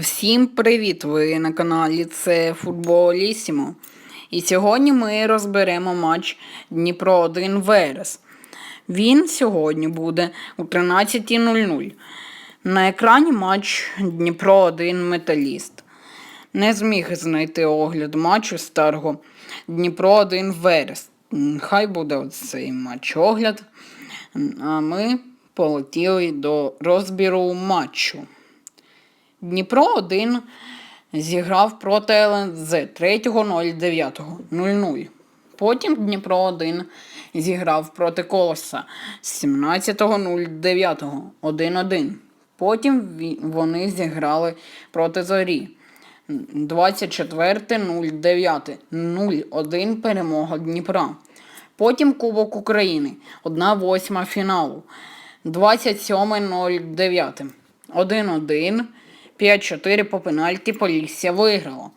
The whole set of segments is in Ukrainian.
Всім привіт! Ви на каналі це Футболісімо. І сьогодні ми розберемо матч Дніпро 1 Верес. Він сьогодні буде о 13.00. На екрані матч Дніпро 1 Металіст. Не зміг знайти огляд матчу старого Дніпро 1 Верес. Хай буде цей матч огляд. А ми полетіли до розбіру матчу. Дніпро 1 зіграв проти ЛНЗ 3.09.00. Потім Дніпро 1 зіграв проти Колоса 17.09 1-1. Потім вони зіграли проти Зорі 24.09 0-1 перемога Дніпра. Потім Кубок України 1-8 фіналу 27.09 1-1 5-4 по пенальті Полісся виграло.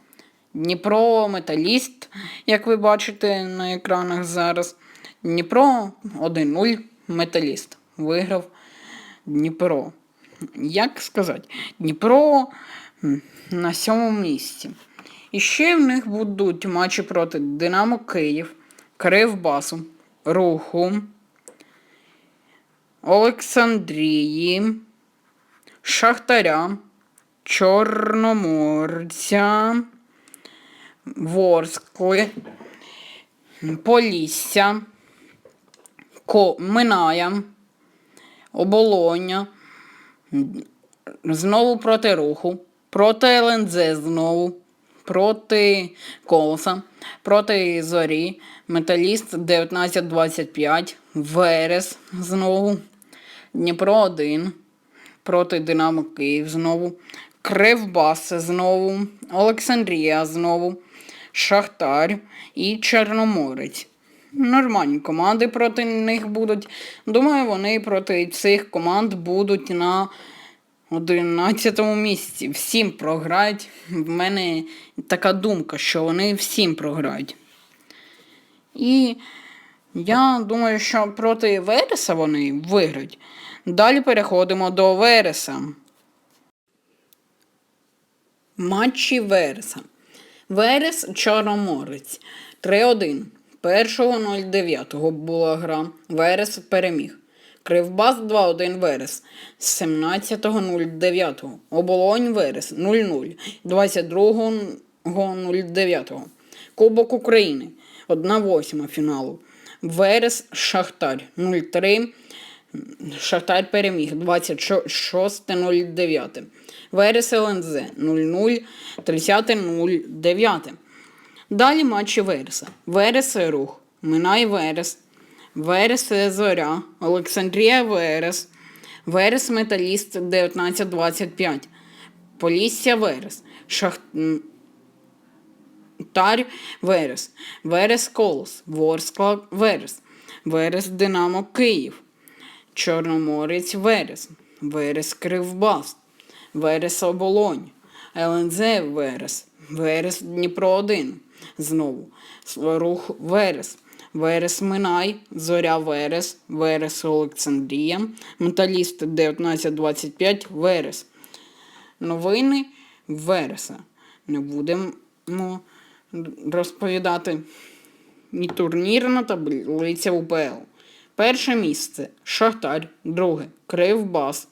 Дніпро Металіст, як ви бачите на екранах зараз. Дніпро 1-0 Металіст. Виграв Дніпро. Як сказати, Дніпро на сьомому місці. І ще в них будуть матчі проти Динамо Київ, Кривбасу, Руху, Олександрії, Шахтаря, Чорноморця, Ворскли, Полісся, Ко- Миная, Оболоня, знову проти руху, проти ЛНЗ знову, проти Колоса, проти Зорі, Металіст 1925, Верес знову, Дніпро 1, проти Динамо Київ знову, Кривбас знову, Олександрія знову, Шахтар і Чорноморець. Нормальні команди проти них будуть. Думаю, вони проти цих команд будуть на 11 місці. Всім програють. В мене така думка, що вони всім програють. І я думаю, що проти Вереса вони виграють. Далі переходимо до Вереса. Матчі Вереса. Верес Чорноморець 3-1. 1.09 була гра. Верес переміг. Кривбас 2-1 Верес. 17.09. Оболонь Верес 0-0. 22.09. Кубок України. 1-8 фіналу. Верес Шахтар 0-3. Шахтар переміг. 26.09. Верес ЛНЗ 0-0, 30.09. Далі матчі Вереса. Верес Рух, Минай Верес, Верес Зоря, Олександрія Верес, Верес Металіст. 1925, Полісся Верес, Шахтар Верес, Верес Колос, Ворскла Верес, Верес Динамо Київ, Чорноморець Верес, Верес Кривбас, Верес Оболонь, ЛНЗ Верес, Верес Дніпро 1, знову, Рух Верес, Верес Минай, Зоря Верес, Верес Олександрія, Металіст 1925 Верес. Новини Вереса. Не будемо розповідати і турнірна таблиця УПЛ. Перше місце Шахтар, друге Кривбас,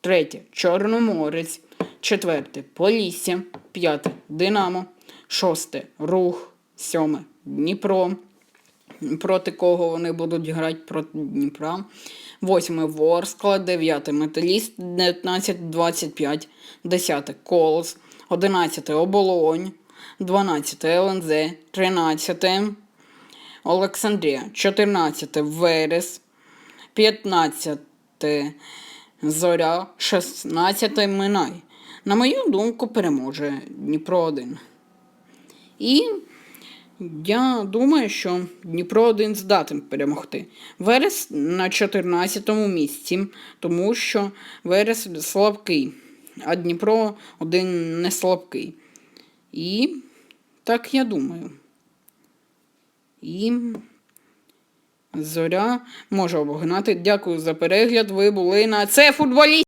третє Чорноморець, четверте Полісся, п'яте Динамо, шосте Рух, сьоме Дніпро. Проти кого вони будуть грати? Проти Дніпра. Восьме Ворскла, дев'яте Металіст, 19-25, десяте Колос, одинадцяте Оболонь, 12 ЛНЗ, 13 Олександрія, 14 Верес, 15 Зоря, 16 Минай. На мою думку, переможе Дніпро 1. І я думаю, що Дніпро 1 здатен перемогти. Верес на 14 місці, тому що Верес слабкий, а Дніпро 1 не слабкий. І так я думаю. І зоря може обогнати. Дякую за перегляд. Ви були на це футболіст.